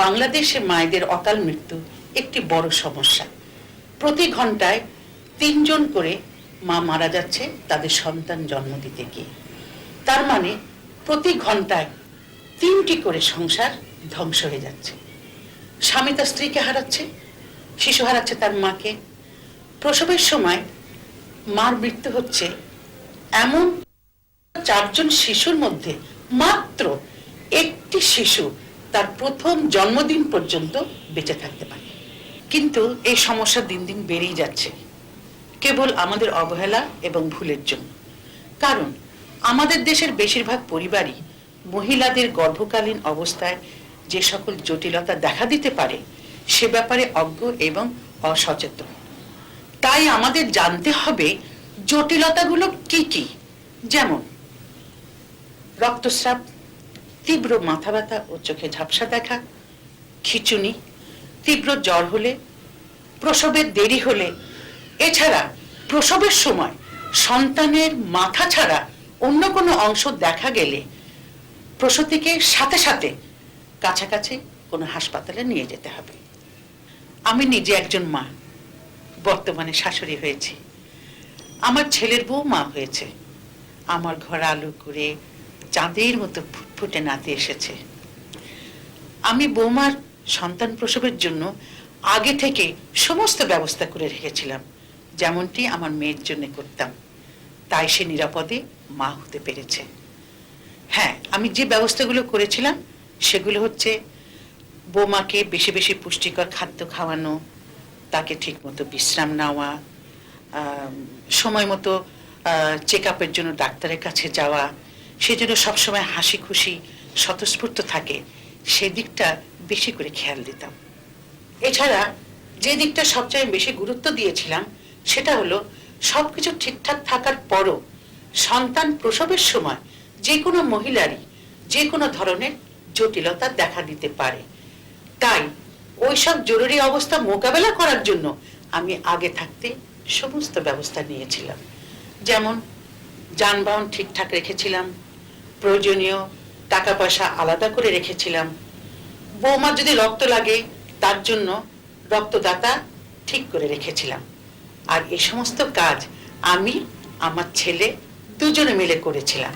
বাংলাদেশে মায়েদের অকাল মৃত্যু একটি বড় সমস্যা। প্রতি ঘন্টায় তিনজন করে মা মারা যাচ্ছে তাদের সন্তান জন্ম দিতে গিয়ে। তার মানে প্রতি ঘন্টায় তিনটি করে সংসার ধ্বংস হয়ে যাচ্ছে। স্বামী তার স্ত্রীকে হারাচ্ছে, শিশু হারাচ্ছে তার মাকে। প্রসবের সময় মার মৃত্যু হচ্ছে এমন চারজন শিশুর মধ্যে মাত্র একটি শিশু তার প্রথম জন্মদিন পর্যন্ত বেঁচে থাকতে পারে। কিন্তু এই সমস্যা দিন দিন বেড়েই যাচ্ছে। কেবল আমাদের অবহেলা এবং ভুলের জন্য। কারণ আমাদের দেশের বেশিরভাগ পরিবারই মহিলাদের গর্ভকালীন অবস্থায় যে সকল জটিলতা দেখা দিতে পারে, সে ব্যাপারে অজ্ঞ এবং অসচেতন। তাই আমাদের জানতে হবে জটিলতাগুলো কি কি। যেমন রক্তস্রাব তীব্র মাথা ব্যথা ও চোখে ঝাপসা দেখা, খিচুনি, তীব্র জ্বর হলে, প্রসবের দেরি হলে, এছাড়া প্রসবের সময় সন্তানের মাথা ছাড়া অন্য কোনো অংশ দেখা গেলে প্রসূতিকে সাথে সাথে কাছাকাছি কোনো হাসপাতালে নিয়ে যেতে হবে। আমি নিজে একজন মা, বর্তমানে শাশুড়ি হয়েছি। আমার ছেলের বউ মা হয়েছে। আমার ঘর আলো করে চাঁদের মতো ফুটফুটে নাতে এসেছে। আমি বৌমার সন্তান প্রসবের জন্য আগে থেকে সমস্ত ব্যবস্থা করে রেখেছিলাম। যেমনটি আমার মেয়ের জন্য করতাম। তাই সে নিরাপদে মা হতে পেরেছে। হ্যাঁ আমি যে ব্যবস্থাগুলো করেছিলাম, সেগুলো হচ্ছে বৌমাকে বেশি বেশি পুষ্টিকর খাদ্য খাওয়ানো, তাকে ঠিকমতো বিশ্রাম নেওয়া সময় মতো চেক আপের জন্য ডাক্তারের কাছে যাওয়া সে যেন সবসময় হাসি খুশি স্বতঃস্ফূর্ত থাকে। সেদিকটা বেশি করে খেয়াল দিতাম। এছাড়া যে দিকটা সবচেয়ে বেশি গুরুত্ব দিয়েছিলাম, সেটা হলো সবকিছু ঠিকঠাক থাকার পরও সন্তান প্রসবের সময় যে কোনো মহিলারই যে কোনো ধরনের জটিলতা দেখা দিতে পারে। তাই ওইসব জরুরি অবস্থা মোকাবেলা করার জন্য আমি আগে থাকতে সমস্ত ব্যবস্থা নিয়েছিলাম। যেমন যানবাহন ঠিকঠাক রেখেছিলাম প্রয়োজনীয় টাকা পয়সা আলাদা করে রেখেছিলাম। বৌমার যদি রক্ত লাগে, তার জন্য রক্তদাতা ঠিক করে রেখেছিলাম। আর এ সমস্ত কাজ আমি, আমার ছেলে দুজনে মিলে করেছিলাম।